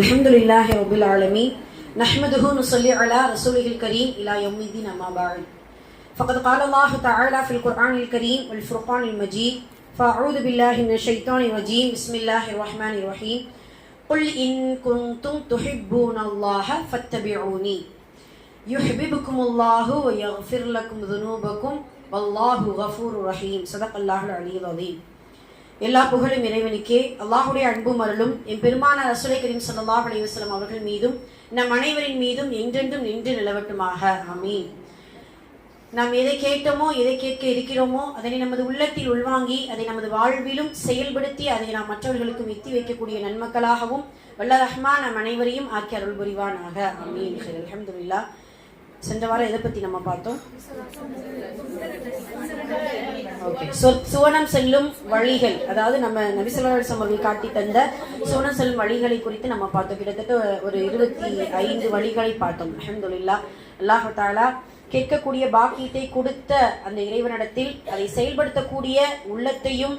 الحمد لله رب العالمين نحمده نصلي على رسوله الكريم إلى يوم الدين أما بعد فقد قال الله تعالى في القرآن الكريم والفرقان المجيد فأعوذ بالله من الشيطان الرجيم بسم الله الرحمن الرحيم قل إن كنتم تحبون الله فاتبعوني يحببكم الله ويغفر لكم ذنوبكم والله غفور رحيم صدق الله العلي العظيم எல்லா புகழும் இறைவனுக்கே. அல்லாஹுடைய அன்பும் அருளும் என் பெருமான ரசுலை கரீம் ஸல்லல்லாஹு அலைஹி அவர்கள் மீதும் நம் அனைவரின் மீதும் என்றென்றும் நின்று நிலவட்டுமாக. அமீன் நாம் எதை கேட்டோமோ எதை கேட்க இருக்கிறோமோ அதனை நமது உள்ளத்தில் உள்வாங்கி அதை நமது வாழ்விலும் செயல்படுத்தி அதை நாம் மற்றவர்களுக்கு எத்தி வைக்கக்கூடிய நன்மக்களாகவும் வல்ல ரஹ்மா நம் அனைவரையும் ஆக்கி அருள் புரிவானாக அமீன் அலமதுல்லா சென்ற வாரம் எதை பத்தி நம்ம பார்த்தோம்? ஓகே சுவனம் செல்லும் வழிகள். அதாவது நம்ம நபிசல்லாசம் அவர்கள் காட்டி தந்த சுவனம் செல்லும் வழிகளை குறித்து நம்ம பார்த்தோம். கிட்டத்தட்ட ஒரு இருபத்தி ஐந்து வழிகளை பார்த்தோம். அஹமதுல்லா அல்லாஹ் தாலா கேட்கக்கூடிய பாக்கியத்தை கொடுத்த அந்த இறைவனிடத்தில் அதை செயல்படுத்தக்கூடிய உள்ளத்தையும்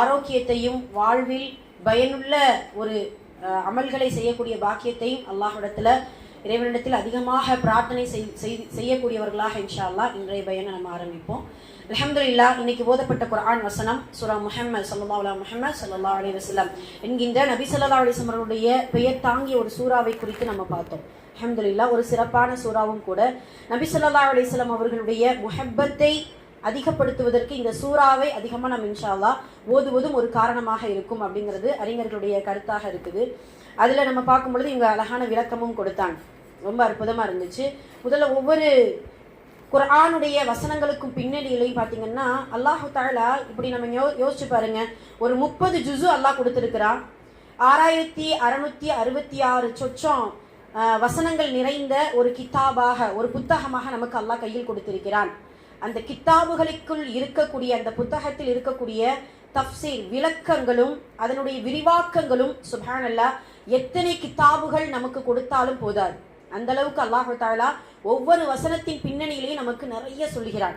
ஆரோக்கியத்தையும் வாழ்வில் பயனுள்ள ஒரு அமல்களை செய்யக்கூடிய பாக்கியத்தையும் அல்லாஹிடத்துல இறைவனிடத்தில் அதிகமாக பிரார்த்தனை செய்- செய்யக்கூடியவர்களாக இன்ஷா இன்றைய பயனை நம்ம ஆரம்பிப்போம். அல்ஹம்துலில்லாஹ் இன்னைக்கு ஓதப்பட்ட குரான் வசனம் சூரா முஹம்மது சல்லா அலைஹி முஹம்மது சல்லா அலி வசலம் என்கின்ற நபி ஸல்லல்லாஹு அலைஹி பெயர் தாங்கிய ஒரு சூறாவை குறித்து நம்ம பார்த்தோம். அஹமதுல்லா ஒரு சிறப்பான சூறாவும் கூட. நபி சொல்லா அலிஸ்லாம் அவர்களுடைய முஹப்பத்தை அதிகப்படுத்துவதற்கு இந்த சூறாவை அதிகமாக நம்ம இன்ஷால்லா ஓதுவதும் ஒரு காரணமாக இருக்கும் அப்படிங்கிறது அறிஞர்களுடைய கருத்தாக இருக்குது. அதில் நம்ம பார்க்கும் பொழுது இவங்க அழகான விளக்கமும் கொடுத்தாங்க ரொம்ப அற்புதமாக இருந்துச்சு. முதல்ல ஒவ்வொரு குரானுடைய வசனங்களுக்கும் பின்னணியிலையும் பார்த்தீங்கன்னா அல்லாஹு தாலா இப்படி நம்ம யோ யோசிச்சு பாருங்க. ஒரு முப்பது ஜுசு அல்லாஹ் கொடுத்துருக்கிறான் ஆறாயிரத்தி அறுநூத்தி அறுபத்தி ஆறு சொச்சம் வசனங்கள் நிறைந்த ஒரு கித்தாபாக ஒரு புத்தகமாக நமக்கு அல்லாஹ் கையில் கொடுத்திருக்கிறான். அந்த கித்தாபுகளுக்குள் இருக்கக்கூடிய அந்த புத்தகத்தில் இருக்கக்கூடிய தப்சீர் விளக்கங்களும் அதனுடைய விரிவாக்கங்களும் சுபானல்லா எத்தனை கித்தாபுகள் நமக்கு கொடுத்தாலும் போதாது. அந்த அளவுக்கு அல்லாஹு தாலா ஒவ்வொரு வசனத்தின் பின்னணியிலையும் நமக்கு நிறைய சொல்லுகிறான்.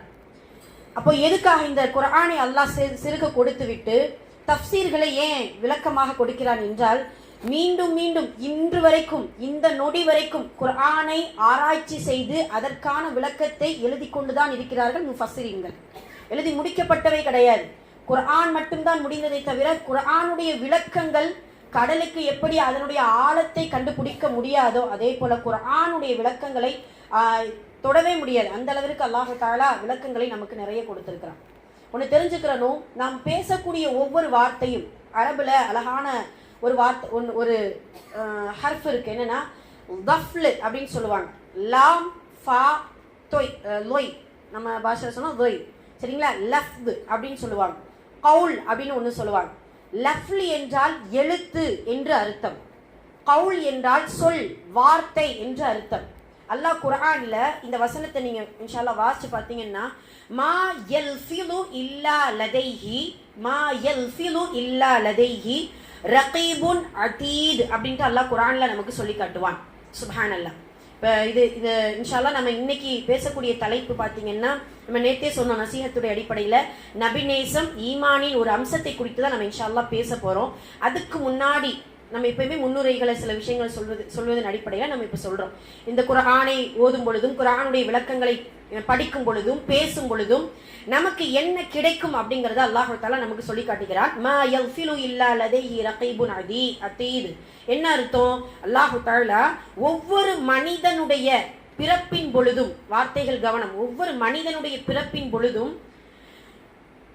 அப்போ எதுக்காக இந்த குரானை அல்லாஹ் சிறு- சிறுக கொடுத்து விட்டு தப்சீர்களை ஏன் விளக்கமாக கொடுக்கிறான் என்றால் மீண்டும் மீண்டும் இன்று வரைக்கும் இந்த நொடி வரைக்கும் குர்ஆனை ஆராய்ச்சி செய்து அதற்கான விளக்கத்தை எழுதி கொண்டுதான் இருக்கிறார்கள் முஃபஸ்ஸிரீன்கள். எழுதி முடிக்கப்பட்டவை கிடையாது. குர்ஆன் மட்டும்தான் முடிந்ததை தவிர குரானுடைய விளக்கங்கள் கடலுக்கு எப்படி அதனுடைய ஆழத்தை கண்டுபிடிக்க முடியாதோ அதே போல குரானுடைய விளக்கங்களை தொடவே முடியாது. அந்த அளவிற்கு அல்லாஹு தாலா விளக்கங்களை நமக்கு நிறைய கொடுத்துருக்குறான். ஒன்று தெரிஞ்சுக்கிறனும் நாம் பேசக்கூடிய ஒவ்வொரு வார்த்தையும் அரபில் அழகான ஒரு வார்த்தை ஒன்று ஒரு ஹர்ஃப் இருக்கு. என்னன்னா தஃப்லு அப்படின்னு சொல்லுவாங்க. லாம் ஃபா தொய் லொய். நம்ம பாஷையில் சொன்னால் தொய் சரிங்களா? லஃப்து அப்படின்னு சொல்லுவாங்க. கவுல் அப்படின்னு ஒன்று சொல்லுவாங்க. லஃப்லி என்றால் எழுத்து என்று அர்த்தம். கவுல் என்றால் சொல் வார்த்தை என்று அர்த்தம். அல்லாஹ் குரானில் இந்த வசனத்தை நீங்க இன்ஷால்லா வாசிச்சு பார்த்தீங்கன்னா மா யல்ஃபிலு இல்லா லதைஹி மா யல்ஃபிலு இல்லா லதைஹி ரகீபுன் அதீத் அப்படின்ட்டு அல்லாஹ் குரானில் நமக்கு சொல்லி காட்டுவான். சுப்ஹானல்லாஹ். அல்லாஹ் இது இது இன்ஷால்லா நம்ம இன்னைக்கு பேசக்கூடிய தலைப்பு பார்த்தீங்கன்னா நம்ம நேத்தே சொன்ன நசீகத்துடைய அடிப்படையில் நபிநேசம் ஈமானின் ஒரு அம்சத்தை குறித்து தான் நம்ம இன்ஷால்லா பேச போகிறோம் அதுக்கு முன்னாடி நம்ம எப்பயுமே முன்னுரைகளை சில விஷயங்கள் சொல்வது சொல்வதன் அடிப்படையில் நம்ம இப்போ சொல்கிறோம் இந்த குரானை ஓதும் பொழுதும் குரானுடைய விளக்கங்களை படிக்கும் பொழுதும் பேசும் பொழுதும் நமக்கு என்ன கிடைக்கும் அப்படிங்கறத அல்லாஹு தாலா நமக்கு சொல்லி காட்டுகிறான் மா யல்ஃபிலு இல்லா லதைஹி ரகீபுன் அதீ என்ன அர்த்தம்? அல்லாஹு தாலா ஒவ்வொரு மனிதனுடைய பிறப்பின் பொழுதும் வார்த்தைகள் கவனம் ஒவ்வொரு மனிதனுடைய பிறப்பின் பொழுதும்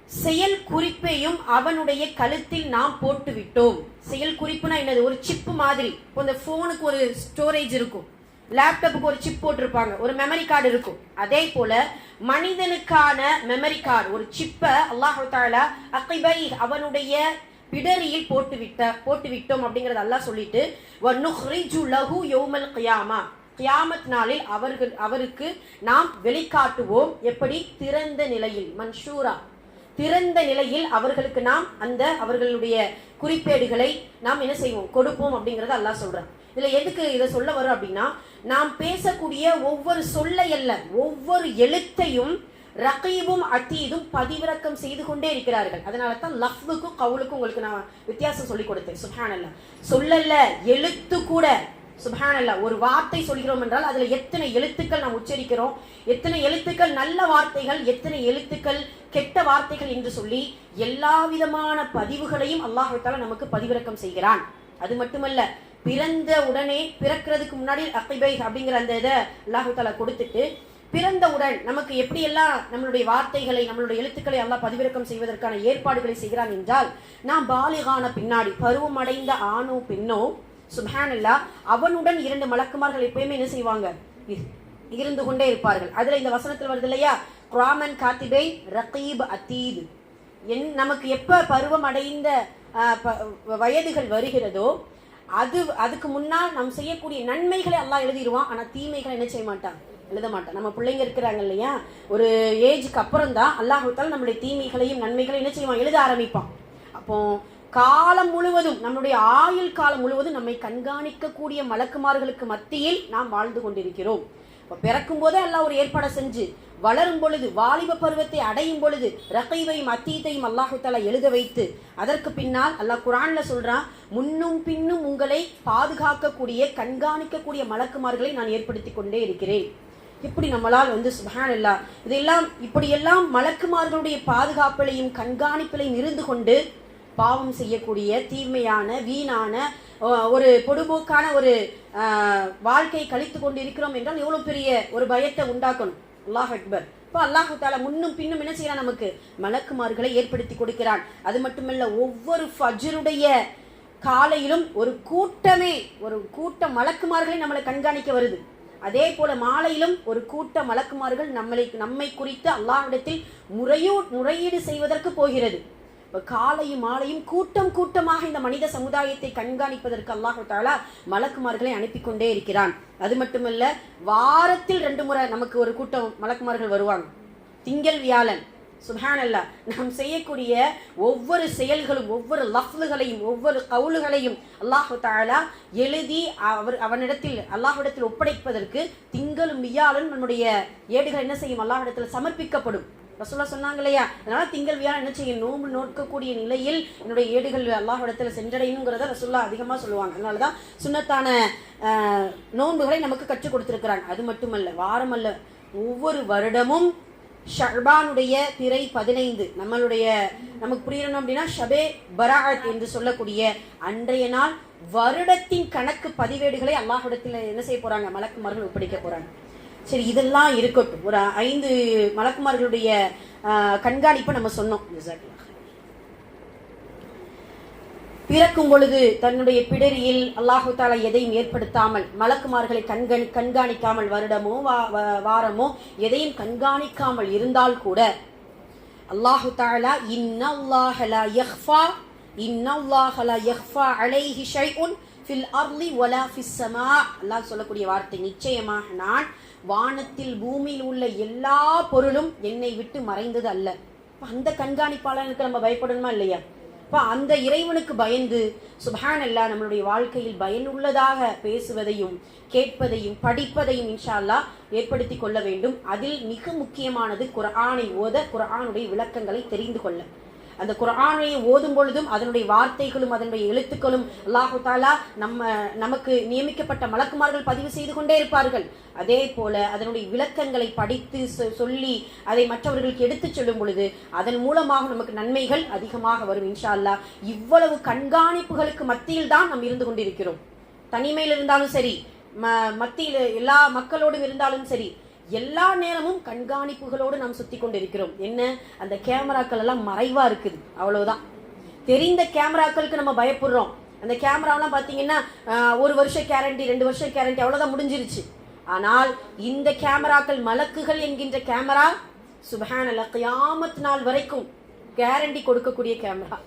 செயல் குறிப்பையும் அவனுடைய கழுத்தில் நாம் போட்டு விட்டோம் செயல் குறிப்புனா என்னது? ஒரு சிப்பு மாதிரி. இந்த போனுக்கு ஒரு ஸ்டோரேஜ் இருக்கும். லேப்டாப்புக்கு ஒரு சிப் போட்டிருப்பாங்க. ஒரு மெமரி கார்டு இருக்கும். அதே போல மனிதனுக்கான மெமரி கார்டு ஒரு சிப்பை அல்லாஹு தாலா அகைபை அவனுடைய பிடரியில் போட்டு விட்ட போட்டு விட்டோம் அப்படிங்கறது அல்லாஹ் சொல்லிட்டு லஹு யௌமல் கியாமா. கியாமத் நாளில் அவர்கள் அவருக்கு நாம் வெளிக்காட்டுவோம். எப்படி? திறந்த நிலையில். மன்ஷூரா. திறந்த நிலையில் அவர்களுக்கு நாம் அந்த அவர்களுடைய குறிப்பேடுகளை நாம் என்ன செய்வோம்? கொடுப்போம் அப்படிங்கிறத அல்லாஹ் சொல்றான். இதுல எதுக்கு இதை சொல்ல வரும் அப்படின்னா நாம் பேசக்கூடிய ஒவ்வொரு சொல்லை அல்ல ஒவ்வொரு எழுத்தையும் ரகீபும் அத்தீதும் பதிவிறக்கம் செய்து கொண்டே இருக்கிறார்கள். அதனால தான் லஃப்வுக்கும் கவுலுக்கும் உங்களுக்கு நான் வித்தியாசம் சொல்லி கொடுத்தேன். சுஹானல்ல. சொல்லல்ல எழுத்து கூட சுப்ஹானல்லா ஒரு வார்த்தை சொல்கிறோம் என்றால் அதுல எத்தனை எழுத்துக்கள் நாம் உச்சரிக்கிறோம்? எத்தனை எழுத்துக்கள் நல்ல வார்த்தைகள் எத்தனை எழுத்துக்கள் கெட்ட வார்த்தைகள் என்று சொல்லி எல்லா விதமான பதிவுகளையும் அல்லாஹால நமக்கு பதிவிறக்கம் செய்கிறான். அது மட்டுமல்ல பிறந்த உடனே பிறக்கிறதுக்கு முன்னாடி அக்கைபை அப்படிங்கிற அந்த இதை அல்லாஹால கொடுத்துட்டு பிறந்தவுடன் நமக்கு எப்படியெல்லாம் நம்மளுடைய வார்த்தைகளை நம்மளுடைய எழுத்துக்களை எல்லாம் பதிவிறக்கம் செய்வதற்கான ஏற்பாடுகளை செய்கிறான் என்றால் நாம் பாலிகான பின்னாடி பருவம் அடைந்த ஆணோ பெண்ணோ சுபஹானல்லா அவனுடன் இரண்டு மலக்குமார்கள் எப்பயுமே என்ன செய்வாங்க? இருந்து கொண்டே இருப்பார்கள். அதுல இந்த வசனத்தில் வருது இல்லையா? குராமன் காத்திபை ரகீப் அத்தீது என் நமக்கு எப்ப பருவம் அடைந்த வயதுகள் வருகிறதோ அது அதுக்கு முன்னால் நாம் செய்யக்கூடிய நன்மைகளை எல்லாம் எழுதிடுவான் ஆனா தீமைகளை என்ன செய்ய மாட்டான்? எழுத மாட்டான். நம்ம பிள்ளைங்க இருக்கிறாங்க இல்லையா? ஒரு ஏஜுக்கு அப்புறம் தான் அல்லாஹால நம்மளுடைய தீமைகளையும் நன்மைகளையும் என்ன செய்வான்? எழுத ஆரம்பிப்பான். அப்போ காலம் முழுவதும் நம்முடைய ஆயுள் காலம் முழுவதும் நம்மை கண்காணிக்கக்கூடிய மலக்குமார்களுக்கு மத்தியில் நாம் வாழ்ந்து கொண்டிருக்கிறோம். இப்போ பிறக்கும் போதே எல்லாம் ஒரு ஏற்பாடை செஞ்சு வளரும் பொழுது வாலிப பருவத்தை அடையும் பொழுது ரகைவையும் அத்தீத்தையும் அல்லாஹு எழுத வைத்து அதற்கு பின்னால் அல்லாஹ் குரான்ல சொல்றான் முன்னும் பின்னும் உங்களை பாதுகாக்கக்கூடிய கண்காணிக்கக்கூடிய மலக்குமார்களை நான் ஏற்படுத்தி கொண்டே இருக்கிறேன். இப்படி நம்மளால் வந்து சுபான் இல்லா இதெல்லாம் இப்படியெல்லாம் மலக்குமார்களுடைய பாதுகாப்பிலையும் கண்காணிப்பிலையும் இருந்து கொண்டு பாவம் செய்யக்கூடிய தீமையான வீணான ஒரு பொடுபோக்கான ஒரு வாழ்க்கை கழித்து கொண்டு இருக்கிறோம் என்றால் எவ்வளவு பெரிய ஒரு பயத்தை உண்டாக்கணும். அல்லாஹ் அக்பர். இப்போ அல்லாஹு தாலா முன்னும் பின்னும் என்ன செய்யறான் நமக்கு? மலக்குமார்களை ஏற்படுத்தி கொடுக்கிறான். அது மட்டுமல்ல ஒவ்வொரு ஃபஜ்ருடைய காலையிலும் ஒரு கூட்டமே ஒரு கூட்ட மலக்குமார்களை நம்மளை கண்காணிக்க வருது. அதே போல மாலையிலும் ஒரு கூட்ட மலக்குமார்கள் நம்மளை நம்மை குறித்து அல்லாஹ்விடத்தில் முறையோ முறையீடு செய்வதற்கு போகிறது. காலையும் மாலையும் கூட்டம் கூட்டமாக இந்த மனித சமுதாயத்தை கண்காணிப்பதற்கு அல்லாஹு தாலா மலக்குமார்களை அனுப்பி கொண்டே இருக்கிறான். அது மட்டுமல்ல வாரத்தில் ரெண்டு முறை நமக்கு ஒரு கூட்டம் மலக்குமார்கள் வருவாங்க. திங்கள் வியாழன். சுஹான் அல்லா நாம் செய்யக்கூடிய ஒவ்வொரு செயல்களும் ஒவ்வொரு லஃப்லுகளையும் ஒவ்வொரு கவுலுகளையும் அல்லாஹு தாலா எழுதி அவர் அவனிடத்தில் அல்லாஹ்விடத்தில் ஒப்படைப்பதற்கு திங்களும் வியாழன் நம்முடைய ஏடுகள் என்ன செய்யும்? அல்லாஹ்விடத்தில் சமர்ப்பிக்கப்படும். ரசூலா சொன்னாங்க இல்லையா அதனால திங்கள் வியாழன் என்ன செய்யும்? நோன்பு நோக்கக்கூடிய நிலையில் என்னுடைய ஏடுகள் அல்லாஹ்விடத்தில் சென்றடையணுங்கிறத ரசூல்லா அதிகமாக சொல்லுவாங்க. அதனாலதான் சுன்னத்தான நோன்புகளை நமக்கு கற்றுக் கொடுத்துருக்கிறாங்க. அது மட்டுமல்ல வாரமல்ல ஒவ்வொரு வருடமும் ஷர்பானுடைய திரை பதினைந்து நம்மளுடைய நமக்கு புரியணும் அப்படின்னா ஷபே பராத் என்று சொல்லக்கூடிய அன்றைய நாள் வருடத்தின் கணக்கு பதிவேடுகளை அல்லாஹிடத்தில் என்ன செய்ய போறாங்க? மலக்குமார்கள் ஒப்படைக்க போறாங்க. சரி இதெல்லாம் இருக்கட்டும். ஒரு ஐந்து மலக்குமார்களுடைய கண்காணிப்பை நம்ம சொன்னோம். பிறக்கும் பொழுது தன்னுடைய பிடரியில் அல்லாஹு தாலா எதையும் ஏற்படுத்தாமல் மலக்குமார்களை கண்கணி கண்காணிக்காமல் வருடமோ வா- வா- வாரமோ எதையும் கண்காணிக்காமல் இருந்தால் கூட அல்லாஹு தாலா இன்னல்லாஹ யஹ்ஃபா இன்னல்லாஹ யஹ்ஃபா அலைஹி ஷைஉன் ஃபில் அர்லி வலா ஃபிஸ் அல்லாஹ் சொல்லக்கூடிய வார்த்தை நிச்சயமாக நான் வானத்தில் பூமியில் உள்ள எல்லா பொருளும் என்னை விட்டு மறைந்தது அல்ல. அந்த கண்காணிப்பாளனுக்கு நம்ம பயப்படணுமா இல்லையா? இப்போ அந்த இறைவனுக்கு பயந்து சுபான் அல்லா நம்மளுடைய வாழ்க்கையில் பயனுள்ளதாக பேசுவதையும் கேட்பதையும் படிப்பதையும் இன்ஷா ஏற்படுத்தி கொள்ள வேண்டும். அதில் மிக முக்கியமானது குரானை ஓத குரானுடைய விளக்கங்களை தெரிந்து கொள்ள. அந்த குரானை ஓதும் பொழுதும் அதனுடைய வார்த்தைகளும் அதனுடைய எழுத்துக்களும் அல்லாஹு தாலா நம்ம நமக்கு நியமிக்கப்பட்ட மலக்குமார்கள் பதிவு செய்து கொண்டே இருப்பார்கள். அதே போல அதனுடைய விளக்கங்களை படித்து சொ- சொல்லி அதை மற்றவர்களுக்கு எடுத்துச் சொல்லும் பொழுது அதன் மூலமாக நமக்கு நன்மைகள் அதிகமாக வரும் இன்ஷா அல்லாஹ். இவ்வளவு கண்காணிப்புகளுக்கு மத்தியில் தான் நாம் இருந்து கொண்டிருக்கிறோம். தனிமையில் இருந்தாலும் சரி ம- மத்தியில் எல்லா மக்களோடும் இருந்தாலும் சரி எல்லா நேரமும் கண்காணிப்புகளோடு நாம் சுத்தி கொண்டிருக்கிறோம். என்ன? அந்த கேமராக்கள் எல்லாம் மறைவா இருக்குது. அவ்வளவுதான். தெரிந்த கேமராக்களுக்கு நம்ம பயப்படுறோம். அந்த கேமராலாம் பாத்தீங்கன்னா ஒரு வருஷம் கேரண்டி ரெண்டு வருஷம் கேரண்டி அவ்வளவுதான் முடிஞ்சிருச்சு. ஆனால் இந்த கேமராக்கள் மலக்குகள் என்கின்ற கேமரா சுபஹான் அல்ல கியாமத் நாள் வரைக்கும் கேரண்டி கொடுக்கக்கூடிய கேமரா.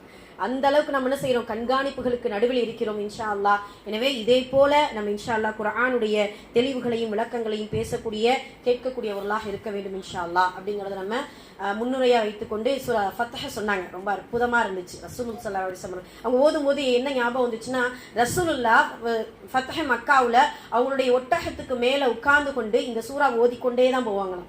அந்த அளவுக்கு நம்ம என்ன செய்யறோம் கண்காணிப்புகளுக்கு நடுவில் இருக்கிறோம் இன்ஷா அல்லாஹ் எனவே இதே போல நம்ம இன்ஷா அல்லாஹ் குரானுடைய தெளிவுகளையும் விளக்கங்களையும் பேசக்கூடிய கேட்கக்கூடியவர்களாக இருக்க வேண்டும் இன்ஷா அல்லாஹ் அப்படிங்கறத நம்ம முன்னுரையாக முன்னுரையா வைத்துக்கொண்டு சுரா ஃபத்தஹ சொன்னாங்க. ரொம்ப அற்புதமா இருந்துச்சு. ரசூலுல் சல்லா அலைஹி அவங்க ஓதும் போது என்ன ஞாபகம் வந்துச்சுன்னா ரசூலுல்லா ஃபத்தஹ ஃபத்ஹ மக்காவுல அவங்களுடைய ஒட்டகத்துக்கு மேல உட்கார்ந்து கொண்டு இந்த சூறா ஓதிக்கொண்டே தான் போவாங்களாம்.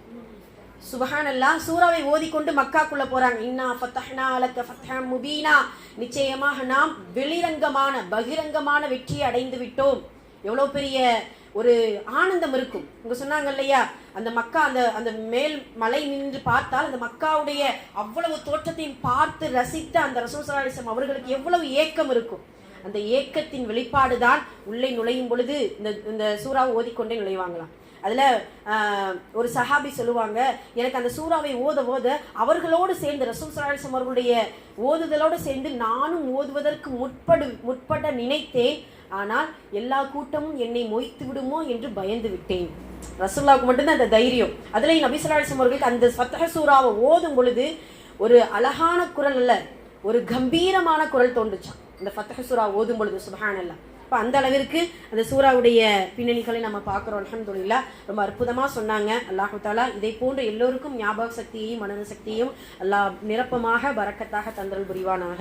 சுபஹானல்லா சூறாவை ஓதிக்கொண்டு மக்காக்குள்ள போறாங்க. இன்னா ஃபத்தஹ்னா லக்க ஃபத்ஹம் முபீனா. நிச்சயமாக நாம் வெளிரங்கமான பகிரங்கமான வெற்றியை அடைந்து விட்டோம். எவ்வளோ பெரிய ஒரு ஆனந்தம் இருக்கும். இங்க சொன்னாங்க இல்லையா அந்த மக்கா அந்த அந்த மேல் மலை நின்று பார்த்தால் அந்த மக்காவுடைய அவ்வளவு தோற்றத்தையும் பார்த்து ரசித்த அந்த ரசூல் அவர்களுக்கு எவ்வளவு ஏக்கம் இருக்கும். அந்த ஏக்கத்தின் வெளிப்பாடு தான் உள்ளே நுழையும் பொழுது இந்த இந்த சூறாவை ஓதிக்கொண்டே நுழைவாங்களாம். அதில் ஒரு சஹாபி சொல்லுவாங்க எனக்கு அந்த சூறாவை ஓத ஓத அவர்களோடு சேர்ந்து ரசூல் ஸல்லல்லாஹு அவர்களுடைய ஓதுதலோடு சேர்ந்து நானும் ஓதுவதற்கு முற்படு முற்பட நினைத்தேன். ஆனால் எல்லா கூட்டமும் என்னை மொய்த்து விடுமோ என்று பயந்து விட்டேன். ரசுல்லாவுக்கு மட்டும்தான் அந்த தைரியம். அதில் நபிசலாசம் அவர்களுக்கு அந்த ஃபத்ஹ சூறாவை ஓதும் பொழுது ஒரு அழகான குரல் அல்ல ஒரு கம்பீரமான குரல் தோன்றுச்சான் இந்த ஃபத்ஹ சூரா ஓதும் பொழுது சுபஹானல்லாஹ். அப்போ அந்த அளவிற்கு அந்த சூறாவுடைய பின்னணிகளை நம்ம பார்க்குறோம். அலமதுல்லா ரொம்ப அற்புதமாக சொன்னாங்க. அல்லாஹு தாலா இதை போன்ற எல்லோருக்கும் ஞாபக சக்தியையும் மனத சக்தியையும் அல்லாஹ் நிரப்பமாக வரக்கத்தாக தந்தல் புரிவானாக.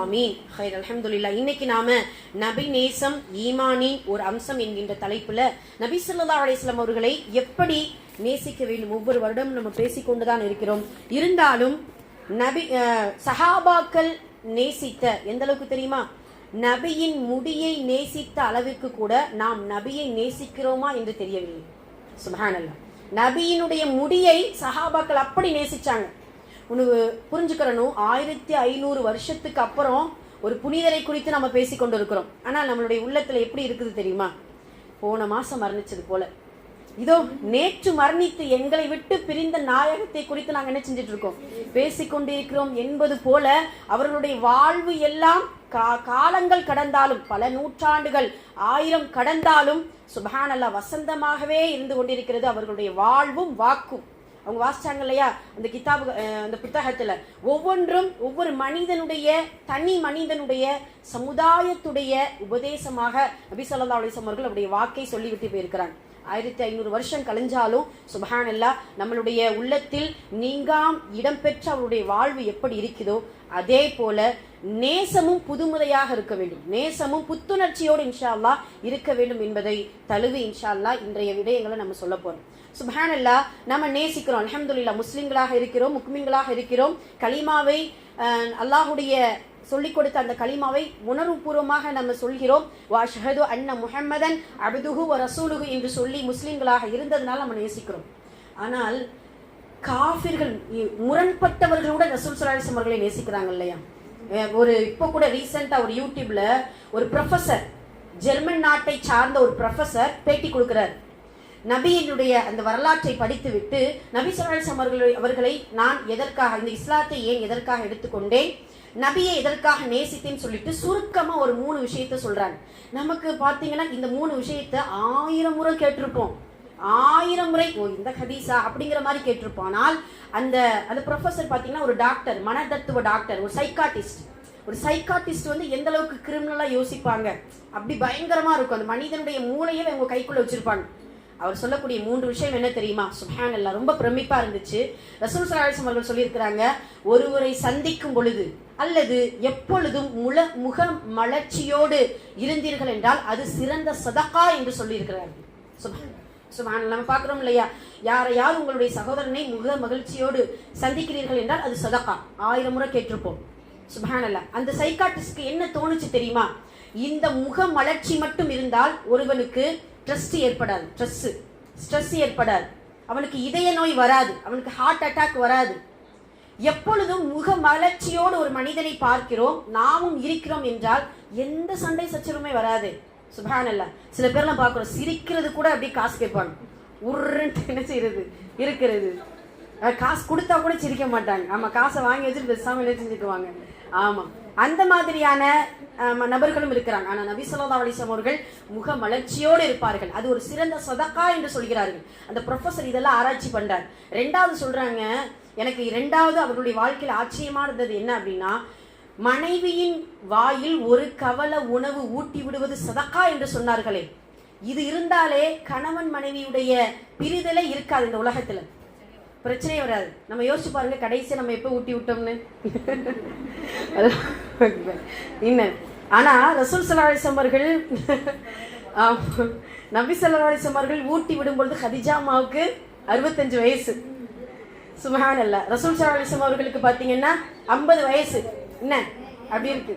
ஆமீன். ஹைர் அலமதுல்லா இன்னைக்கு நாம நபி நேசம் ஈமானின் ஒரு அம்சம் என்கின்ற தலைப்புல நபி சொல்லா அலிஸ்லாம் அவர்களை எப்படி நேசிக்க வேண்டும்? ஒவ்வொரு வருடம் நம்ம பேசிக்கொண்டுதான் இருக்கிறோம். இருந்தாலும் நபி சஹாபாக்கள் நேசித்த எந்த அளவுக்கு தெரியுமா? நபியின் முடியை நேசித்த அளவிற்கு கூட நாம் நபியை நேசிக்கிறோமா என்று தெரியவில்லை. சுபஹானல்லா. நபியினுடைய முடியை சஹாபாக்கள் அப்படி நேசிச்சாங்க. உனக்கு புரிஞ்சுக்கிறனும் ஆயிரத்தி ஐநூறு வருஷத்துக்கு அப்புறம் ஒரு புனிதரை குறித்து நம்ம பேசிக்கொண்டு இருக்கிறோம் ஆனால் நம்மளுடைய உள்ளத்துல எப்படி இருக்குது தெரியுமா? போன மாசம் மரணிச்சது போல. இதோ நேற்று மரணித்து எங்களை விட்டு பிரிந்த நாயகத்தை குறித்து நாங்க என்ன செஞ்சுட்டு இருக்கோம்? பேசிக்கொண்டிருக்கிறோம் என்பது போல அவர்களுடைய வாழ்வு எல்லாம் கா- காலங்கள் கடந்தாலும் பல நூற்றாண்டுகள் ஆயிரம் கடந்தாலும் சுபஹானல்லா வசந்தமாகவே இருந்து கொண்டிருக்கிறது அவர்களுடைய வாழ்வும் வாக்கும். அவங்க வாசிச்சாங்க இல்லையா? அந்த கிதாபு அந்த புத்தகத்தில். ஒவ்வொன்றும் ஒவ்வொரு மனிதனுடைய தனி மனிதனுடைய சமுதாயத்துடைய உபதேசமாக நபி ஸல்லல்லாஹு அலைஹி அவர்கள் அவருடைய வாக்கை சொல்லிவிட்டு போயிருக்கிறாங்க. ஆயிரத்தி ஐநூறு வருஷம் கழிஞ்சாலும் சுபஹானல்லா நம்மளுடைய உள்ளத்தில் நீங்காம் இடம்பெற்ற அவருடைய வாழ்வு எப்படி இருக்குதோ அதே போல நேசமும் புதுமுறையாக இருக்க வேண்டும். நேசமும் புத்துணர்ச்சியோடு இன்ஷா அல்லாஹ் இருக்க வேண்டும் என்பதை தழுவி இன்ஷா இன்றைய விடயங்களை நம்ம சொல்ல போறோம். சுபஹானல்லா நம்ம நேசிக்கிறோம். அலமதுல்லா முஸ்லிம்களாக இருக்கிறோம் முக்மிங்களாக இருக்கிறோம். கலிமாவை அல்லாஹுடைய சொல்லிக் கொடுத்த அந்த கலிமாவை உணர்வுபூர்வமாக நம்ம சொல்கிறோம். வா ஷஹது அன்ன முஹம்மதன் அபதுஹு வ என்று சொல்லி முஸ்லிம்களாக இருந்ததுனால நம்ம நேசிக்கிறோம். ஆனால் காஃபிர்கள் முரண்பட்டவர்களோட ரசூல் ஸல்லல்லாஹு அவர்களை நேசிக்கிறாங்க இல்லையா? ஒரு இப்போ கூட ரீசெண்டாக ஒரு யூடியூப்ல ஒரு ப்ரொஃபசர் ஜெர்மன் நாட்டை சார்ந்த ஒரு ப்ரொஃபசர் பேட்டி கொடுக்கிறார். நபியினுடைய அந்த வரலாற்றை படித்துவிட்டு நபி ஸல்லல்லாஹு அலைஹி அவர்களை அவர்களை நான் எதற்காக இந்த இஸ்லாத்தை ஏன் எதற்காக எடுத்துக்கொண்டேன் நபியை எதற்காக நேசித்தேன்னு சொல்லிட்டு சுருக்கமாக ஒரு மூணு விஷயத்த சொல்கிறாங்க நமக்கு பார்த்தீங்கன்னா இந்த மூணு விஷயத்த ஆயிரம் முறை கேட்டிருப்போம். ஆயிரம் முறை ஓ இந்த ஹதீஸா அப்படிங்கிற மாதிரி கேட்டிருப்பானால் அந்த அந்த ப்ரொஃபசர் பார்த்தீங்கன்னா ஒரு டாக்டர் மனதத்துவ டாக்டர் ஒரு சைக்காட்டிஸ்ட் ஒரு சைக்காட்டிஸ்ட் வந்து எந்த அளவுக்கு கிரிமினலாக யோசிப்பாங்க? அப்படி பயங்கரமா இருக்கும். அந்த மனிதனுடைய மூளையை அவங்க கைக்குள்ள வச்சிருப்பாங்க. அவர் சொல்லக்கூடிய மூன்று விஷயம் என்ன தெரியுமா? சுஹான் ரொம்ப பிரமிப்பா இருந்துச்சு. ரசூல் ஸல்லல்லாஹு அவர்கள் சொல்லியிருக்கிறாங்க ஒருவரை சந்திக்கும் பொழுது அல்லது எப்பொழுதும் முல முக மலர்ச்சியோடு இருந்தீர்கள் என்றால் அது சிறந்த சதகா என்று சொல்லியிருக்கிறார்கள். சுஹான் சுபான் நம்ம பார்க்குறோம் இல்லையா? யாரையாவது உங்களுடைய சகோதரனை முக மகிழ்ச்சியோடு சந்திக்கிறீர்கள் என்றால் அது சதகா ஆயிரம் முறை கேட்டிருப்போம். சுபஹானல்லா அந்த சைக்காட்டிஸ்ட்க்கு என்ன தோணுச்சு தெரியுமா? இந்த முக மலர்ச்சி மட்டும் இருந்தால் ஒருவனுக்கு ட்ரெஸ் ஏற்படாது. ஸ்ட்ரெஸ்ஸு ஸ்ட்ரெஸ் ஏற்படாது. அவனுக்கு இதய நோய் வராது. அவனுக்கு ஹார்ட் அட்டாக் வராது. எப்பொழுதும் முக மலர்ச்சியோடு ஒரு மனிதனை பார்க்கிறோம் நாமும் இருக்கிறோம் என்றால் எந்த சண்டை சச்சரவுமே வராது. சுபஹானல்லா. சில பேர்லாம் பார்க்குறோம் சிரிக்கிறது கூட அப்படியே காசு கேட்பாங்க. உருன்ட்டு என்ன செய்யறது? இருக்கிறது. காசு கொடுத்தா கூட சிரிக்க மாட்டாங்க. ஆமா காசை வாங்கி வச்சுட்டு பேசாம என்ன செஞ்சுக்குவாங்க? ஆமா. அந்த மாதிரியான நபர்களும் இருக்கிறாங்க. ஆனா நபி ஸல்லல்லாஹு அலைஹி அவர்கள் முக மலர்ச்சியோடு இருப்பார்கள். அது ஒரு சிறந்த சதக்கா என்று சொல்கிறார்கள். அந்த ப்ரொஃபசர் இதெல்லாம் ஆராய்ச்சி பண்றார். ரெண்டாவது சொல்றாங்க எனக்கு இரண்டாவது அவர்களுடைய வாழ்க்கையில் ஆச்சரியமானது இருந்தது என்ன அப்படின்னா மனைவியின் வாயில் ஒரு கவல உணவு ஊட்டி விடுவது சதக்கா என்று சொன்னார்களே. இது இருந்தாலே கணவன் மனைவியுடைய பிரிதலே இருக்காது இந்த உலகத்துல. பிரச்சனையே வராது. நம்ம யோசிச்சு பாருங்க கடைசியா நம்ம எப்போ ஊட்டி விட்டோம்னு. என்ன? ஆனா ரசூல் ஸல்லல்லாஹு அலைஹி நபி ஸல்லல்லாஹு அவர்கள் ஊட்டி விடும் பொழுது ஹதிஜா அம்மாவுக்கு அறுபத்தஞ்சு வயசு. சுமஹான் அல்ல ரசூல் சல்லா அவர்களுக்கு பாத்தீங்கன்னா ஐம்பது வயசு. என்ன? அப்படி இருக்கு.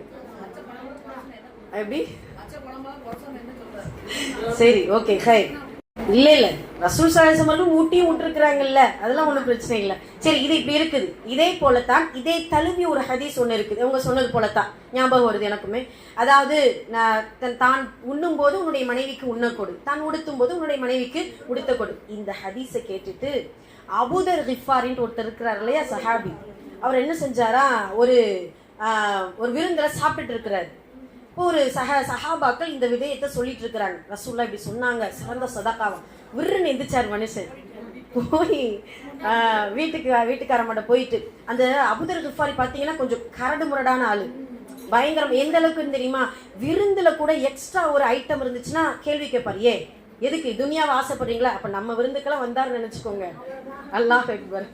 எப்படி சரி ஓகே ஹை இல்ல இல்ல. ரசூல் சாயசம் அவர்கள் ஊட்டியும் விட்டுருக்குறாங்கல்ல? அதெல்லாம் ஒண்ணும் பிரச்சனை இல்ல. சரி இது இப்படி இருக்குது. இதே போலத்தான் இதே தழுவி ஒரு ஹதீஸ் ஒண்ணு இருக்குது. அவங்க சொன்னது போலத்தான். ஞாபகம் வருது எனக்குமே. அதாவது நான் தன் தான் உண்ணும் போது உன்னுடைய மனைவிக்கு உண்ண கொடு. தான் உடுத்தும் போது உன்னுடைய மனைவிக்கு உடுத்த கொடு. இந்த ஹதீஸை கேட்டுட்டு அபூதர் ஹிஃபாரின்ட்டு ஒருத்தர் இருக்கிறார் இல்லையா சஹாபி. அவர் என்ன செஞ்சாரா? ஒரு ஒரு விருந்தில் சாப்பிட்டுட்டு இருக்கிறாரு. இப்போ ஒரு சஹ சஹாபாக்கள் இந்த விதயத்தை சொல்லிட்டு இருக்கிறாங்க ரசூல்லா இப்படி சொன்னாங்க. சிறந்த சதக்காவம் விருன்னு எந்திரிச்சார் மனுஷன். போய் ஆஹ், வீட்டுக்கு வீட்டுக்காரமாட்ட போயிட்டு அந்த அபுதர் குஃபாரி பார்த்தீங்கன்னா கொஞ்சம் கரடு முரடான ஆளு. பயங்கரம் எந்த அளவுக்கு தெரியுமா? விருந்துல கூட எக்ஸ்ட்ரா ஒரு ஐட்டம் இருந்துச்சுன்னா கேள்வி கேட்பார் ஏ எதுக்கு துனியாவை ஆசைப்படுறீங்களா? அப்ப நம்ம விருந்துக்கெல்லாம் வந்தாருன்னு நினைச்சுக்கோங்க. அல்லாஹ் அக்பர்.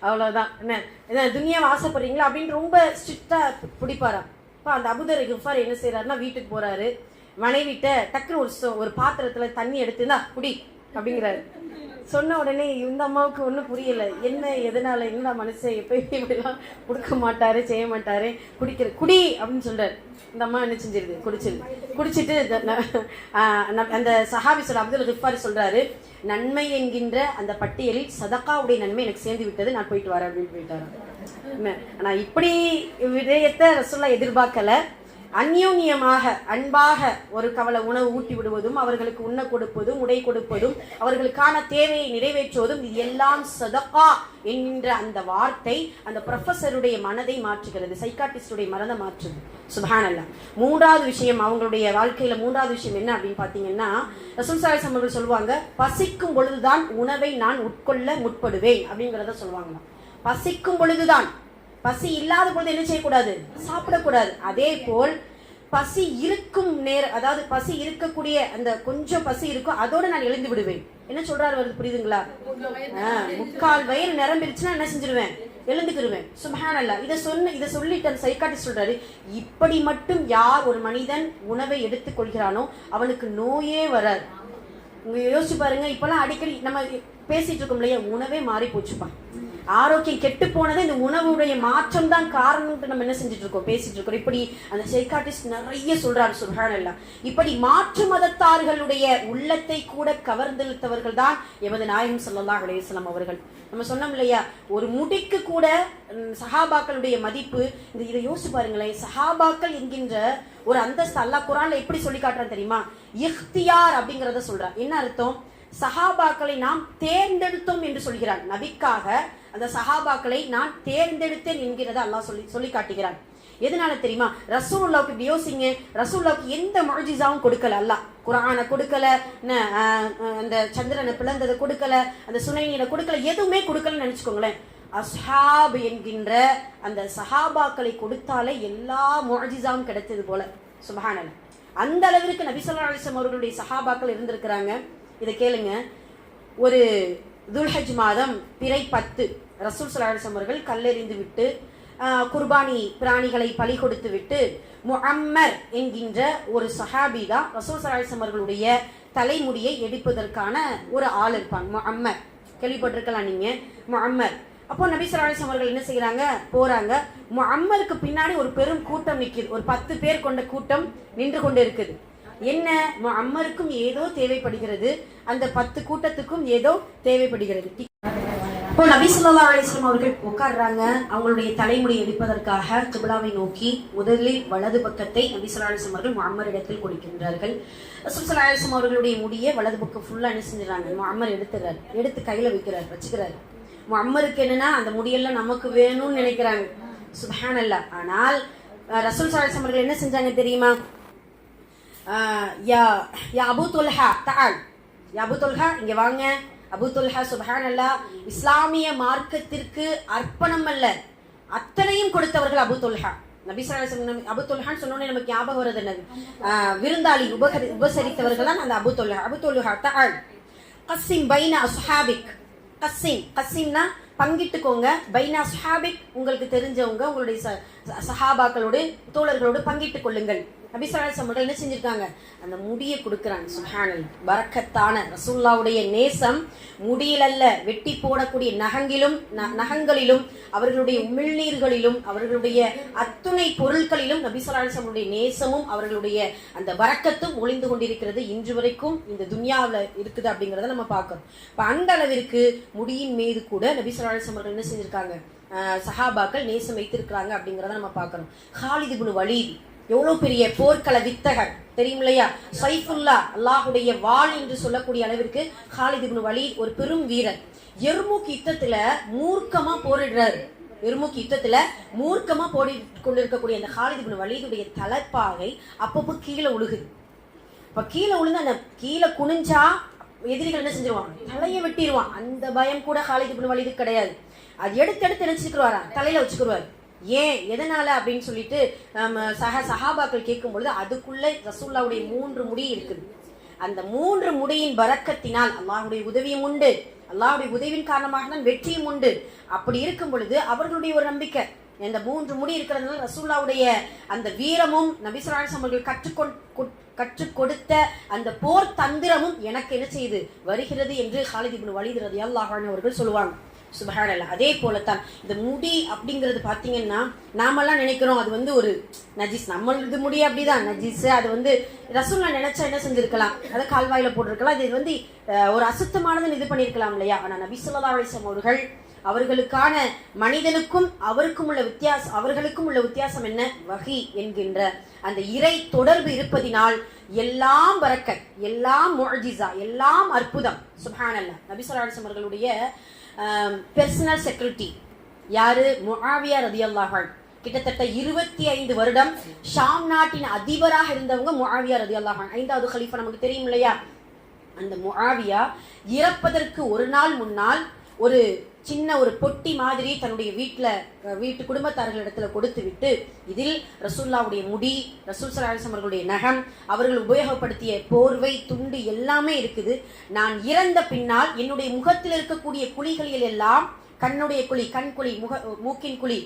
அவ்வளவுதான். என்ன? என்ன துனியாவை ஆசைப்படுறீங்களா? அப்படின்னு ரொம்ப ஸ்ட்ரிக்டா பிடிப்பாராம். இப்போ அந்த அபுதர் குஃபார் என்ன செய்யறாருன்னா வீட்டுக்கு போறாரு. மனைவிட்ட டக்குன்னு ஒரு ஒரு பாத்திரத்துல தண்ணி எடுத்துனா குடி. அப்படிங்கிறாரு. சொன்ன உடனே இந்த அம்மாவுக்கு ஒன்றும் புரியல. என்ன எதனால என்ன மனுஷன் எப்பயுமே இப்படிலாம் கொடுக்க மாட்டாரு செய்ய மாட்டாரு குடிக்கிற குடி அப்படின்னு சொல்றாரு. இந்த அம்மா என்ன செஞ்சிருது? குடிச்சிருது. குடிச்சிட்டு அந்த சஹாபி சொல்ற அப்துல் ரிஃபார் சொல்றாரு நன்மை என்கின்ற அந்த பட்டியலில் சதக்காவுடைய நன்மை எனக்கு சேர்ந்து விட்டது நான் போயிட்டு வரேன் அப்படின்னு போயிட்டாரு என்ன, ஆனா இப்படி விடயத்தை ரசுல்லா எதிர்பார்க்கல. அந்யோன்யமாக அன்பாக ஒரு கவலை உணவு ஊட்டி விடுவதும் அவர்களுக்கு உண்ண கொடுப்பதும் உடை கொடுப்பதும் அவர்களுக்கான தேவையை நிறைவேற்றுவதும் இது எல்லாம் சதகா என்கின்ற அந்த வார்த்தை அந்த ப்ரொஃபஸருடைய மனதை மாற்றுகிறது சைக்காட்டிஸ்டுடைய மனதை மாற்றுது. சுபஹானல்லா. மூன்றாவது விஷயம் அவங்களுடைய வாழ்க்கையில மூன்றாவது விஷயம் என்ன அப்படின்னு பார்த்தீங்கன்னா ரசூல் அவர்கள் சொல்லுவாங்க பசிக்கும் பொழுதுதான் உணவை நான் உட்கொள்ள முற்படுவேன் அப்படிங்கிறத சொல்லுவாங்களாம். பசிக்கும் பொழுதுதான் பசி இல்லாத பொழுது என்ன செய்யக்கூடாது? சாப்பிடக்கூடாது. அதே போல் பசி இருக்கும் நேர அதாவது பசி இருக்கக்கூடிய அந்த கொஞ்சம் பசி இருக்கும் அதோட நான் எழுந்து விடுவேன். என்ன சொல்றாரு வருது புரியுதுங்களா? ஆ, முக்கால் வயிறு நிரம்பிருச்சுன்னா என்ன செஞ்சிருவேன்? எழுந்துக்கிருவேன். சுபஹானல்லா இதை சொன்ன இதை சொல்லிட்டு அந்த சைக்காட்டிஸ்ட் சொல்றாரு இப்படி மட்டும் யார் ஒரு மனிதன் உணவை எடுத்துக் கொள்கிறானோ அவனுக்கு நோயே வராது. உங்க யோசிச்சு பாருங்க இப்பெல்லாம் அடிக்கடி நம்ம பேசிட்டு இருக்கோம் இல்லையா உணவே மாறி போச்சுப்பான் ஆரோக்கியம் கெட்டு போனது இந்த உணவுடைய மாற்றம் தான் காரணம்னு நம்ம என்ன செஞ்சுட்டு இருக்கோம் பேசிட்டு இருக்கோம் இப்படி அந்த சைக்காட்டிஸ்ட் நிறைய சொல்றாரு சுல்ஹான் எல்லாம் இப்படி மாற்று மதத்தார்களுடைய உள்ளத்தை கூட கவர்ந்தெழுத்தவர்கள் தான் எமது நாயகம் ஸல்லல்லாஹு அலையம் அவர்கள். நம்ம சொன்னோம் இல்லையா? ஒரு முடிக்கு கூட சஹாபாக்களுடைய மதிப்பு இந்த இதை யோசிச்சு பாருங்களேன். சஹாபாக்கள் என்கின்ற ஒரு அந்தஸ்து அல்லா குரான்ல எப்படி சொல்லி காட்டுறான் தெரியுமா? இஃப்தியார் அப்படிங்கறத சொல்றான். என்ன அர்த்தம்? சஹாபாக்களை நாம் தேர்ந்தெடுத்தோம் என்று சொல்கிறான் நபிக்காக அந்த சஹாபாக்களை நான் தேர்ந்தெடுத்தேன் என்கிறத அல்லாஹ் சொல்லி சொல்லி காட்டுகிறார் எதனால தெரியுமா? ரசூல்லாவுக்கு இப்படி யோசிங்க ரசூலுல்லாவுக்கு எந்த மொழிஜிசாவும் கொடுக்கல அல்லாஹ். குரானை கொடுக்கல என்ன, அந்த சந்திரனை பிளந்ததை கொடுக்கல அந்த சுனைநீரை கொடுக்கல எதுவுமே கொடுக்கலன்னு நினைச்சுக்கோங்களேன். அஸ்ஹாப் என்கின்ற அந்த சஹாபாக்களை கொடுத்தாலே எல்லா மொழிஜிசாவும் கிடைத்தது போல. சுபஹானல் அந்த அளவிற்கு நபி ஸல்லல்லாஹு அவர்களுடைய சஹாபாக்கள் இருந்திருக்கிறாங்க. இதை கேளுங்க. ஒரு துல்ஹஜ் மாதம் பிறை பத்து. ரசூல் ஸல்லல்லாஹு அவர்கள் கல்லெறிந்து விட்டு குர்பானி பிராணிகளை பலி கொடுத்து விட்டு முஹம்மர் என்கின்ற ஒரு சஹாபி தான் ரசூல் ஸல்லல்லாஹு அவர்களுடைய தலைமுடியை எடுப்பதற்கான ஒரு ஆள் இருப்பாங்க. முஹம்மர் கேள்விப்பட்டிருக்கலாம் நீங்க. முஹம்மர் அப்போ நபி ஸல்லல்லாஹு அவர்கள் என்ன செய்யறாங்க போறாங்க. முஹம்மருக்கு பின்னாடி ஒரு பெரும் கூட்டம் நிற்கிது ஒரு பத்து பேர் கொண்ட கூட்டம் நின்று கொண்டு இருக்குது என்ன? அம்மருக்கும் ஏதோ தேவைப்படுகிறது. அந்த பத்து கூட்டத்துக்கும் ஏதோ தேவைப்படுகிறது. இப்போ நபி ஸல்லல்லாஹு அலைஹி அவர்கள் உட்கார்றாங்க. அவங்களுடைய தலைமுடி எடுப்பதற்காக கிபிலாவை நோக்கி முதலில் வலது பக்கத்தை நபி ஸல்லல்லாஹு அவர்கள் மாமர் இடத்தில் கொடுக்கின்றார்கள். ரசூல் அலிஸ்லாம் அவர்களுடைய முடியை வலது பக்கம் ஃபுல்லாக என்ன செஞ்சுறாங்க மாமர் எடுத்துறாரு எடுத்து கையில வைக்கிறார் வச்சுக்கிறாரு. அம்மருக்கு என்னன்னா அந்த முடியெல்லாம் நமக்கு வேணும்னு நினைக்கிறாங்க. அல்ல ஆனால் ரசூல் சாலிஸ் அவர்கள் என்ன செஞ்சாங்க தெரியுமா? யா யா அபு துல்ஹா தஆல் யா அபு துல்ஹா இங்க வாங்க அபு துல்ஹா அல்லா இஸ்லாமிய மார்க்கத்திற்கு அர்ப்பணம் அல்ல அத்தனையும் கொடுத்தவர்கள் அபு துல்ஹா நபி ஸல்லல்லாஹு அபு நமக்கு ஞாபகம் வருது என்னது விருந்தாளி உபகரி உபசரித்தவர்கள் தான் அந்த அபு துல்ஹா அபு துல்ஹா தஆல் கஸ்ஸிம் பைன அஸ்ஹாபிக் கஸ்ஸிம் பங்கிட்டுக்கோங்க பைனா சுஹாபிக் உங்களுக்கு தெரிஞ்சவங்க உங்களுடைய ச- சஹாபாக்களோடு தோழர்களோடு பங்கிட்டுக் கொள்ளுங்கள் நபிசராசம் அவர்கள் என்ன செஞ்சிருக்காங்க? அந்த முடியை கொடுக்குறாங்க. சுஹானல் பரக்கத்தான ரசூல்லாவுடைய நேசம் முடியிலல்ல வெட்டி போடக்கூடிய நகங்கிலும் ந- நகங்களிலும் அவர்களுடைய உமிழ்நீர்களிலும் அவர்களுடைய அத்துணை பொருட்களிலும் நபிசலாசமுடைய நேசமும் அவர்களுடைய அந்த வரக்கத்தும் ஒளிந்து கொண்டிருக்கிறது. இன்று வரைக்கும் இந்த துன்யாவில் இருக்குது அப்படிங்கிறத நம்ம பார்க்கணும் இப்போ அந்த அளவிற்கு முடியின் மீது கூட நபிசலாசம் அவர்கள் என்ன செஞ்சிருக்காங்க? சஹாபாக்கள் நேசம் வைத்திருக்கிறாங்க அப்படிங்கிறத நம்ம பார்க்குறோம். ஹாலிது குணு வலீத் எவ்வளவு பெரிய போர்க்கள வித்தகர் தெரியும் இல்லையா சைஃபுல்லா அல்லாஹுடைய வாள் என்று சொல்லக்கூடிய அளவிற்கு ஹாலித் இப்னு வலீத் ஒரு பெரும் வீரர். எர்முக் யுத்தத்துல மூர்க்கமா போரிடுறாரு. எர்முக் யுத்தத்துல மூர்க்கமா போடி கொண்டிருக்கக்கூடிய அந்த ஹாலித் இப்னு வலீதுடைய தலைப்பாகை அப்பப்போ கீழே உழுகுது. இப்ப கீழே உழுந்து அந்த கீழே குனிஞ்சா எதிரிகள் என்ன செஞ்சிருவான் தலையை வெட்டிடுவான் அந்த பயம் கூட ஹாலித் இப்னு வலீது கிடையாது. அது எடுத்து எடுத்து நினைச்சுக்கிடுவாரா தலையில வச்சுக்கிறாரு ஏன்? எதனால அப்படின்னு சொல்லிட்டு நம்ம சக சஹாபாக்கள் கேட்கும் பொழுது அதுக்குள்ள ரசூல்லாவுடைய மூன்று முடி இருக்குது. அந்த மூன்று முடியின் பறக்கத்தினால் அல்லாஹுடைய உதவியும் உண்டு. அல்லாஹுடைய உதவியின் காரணமாக தான் வெற்றியும் உண்டு. அப்படி இருக்கும் பொழுது அவர்களுடைய ஒரு நம்பிக்கை. இந்த மூன்று முடி இருக்கிறதுனால ரசூல்லாவுடைய அந்த வீரமும் நபிசுராஜ் அவர்கள் கற்றுக்கொ கற்றுக் கொடுத்த அந்த போர் தந்திரமும் எனக்கு என்ன செய்யுது? வருகிறது என்று ஹாலித் இப்னு வலீத் அவர்கள் சொல்லுவாங்க. சுபஹானல்லாஹ். அதே போலத்தான் இந்த முடி அப்படிங்கிறது பார்த்தீங்கன்னா நாமெல்லாம் நினைக்கிறோம் அது வந்து ஒரு நஜீஸ். நம்மளது முடி அப்படிதான் நஜீஸ். அது வந்து ரசூல்லா நினைச்சா என்ன செஞ்சிருக்கலாம்? அதை கால்வாயில போட்டிருக்கலாம். இது வந்து ஒரு அசுத்தமானதுன்னு இது பண்ணியிருக்கலாம் இல்லையா? ஆனா நபி ஸல்லல்லாஹு அவர்கள் அவர்களுக்கான மனிதனுக்கும் அவருக்கும் உள்ள வித்தியாசம் அவர்களுக்கும் உள்ள வித்தியாசம் என்ன? வகி என்கின்ற அந்த இறை தொடர்பு இருப்பதினால் எல்லாம் பரக்கத் எல்லாம் முஅஜிசா எல்லாம் அற்புதம். சுப்ஹானல்லாஹ். நபி ஸல்லல்லாஹு அவர்களுடைய Um, பெர்சனல் செக்யூரிட்டி யாரு? முஹாவியா ரதி அல்லாஹான் கிட்டத்தட்ட இருபத்தி ஐந்து வருடம் ஷாம் நாட்டின் அதிபராக இருந்தவங்க முஹாவியா ரதி அல்லாஹான் ஐந்தாவது ஹலீஃபா நமக்கு தெரியும் இல்லையா? அந்த முஹாவியா இறப்பதற்கு ஒரு நாள் முன்னால் ஒரு சின்ன ஒரு பொட்டி மாதிரி தன்னுடைய வீட்டில் வீட்டு குடும்பத்தார்களிடத்துல கொடுத்து விட்டு இதில் ரசூல்லாவுடைய முடி ரசூல் சலாசம் அவர்களுடைய நகம் அவர்கள் உபயோகப்படுத்திய போர்வை துண்டு எல்லாமே இருக்குது. நான் இறந்த பின்னால் என்னுடைய முகத்தில் இருக்கக்கூடிய குழிகளில் எல்லாம் கண்ணுடைய குழி கண் குழி முக மூக்கின் குழி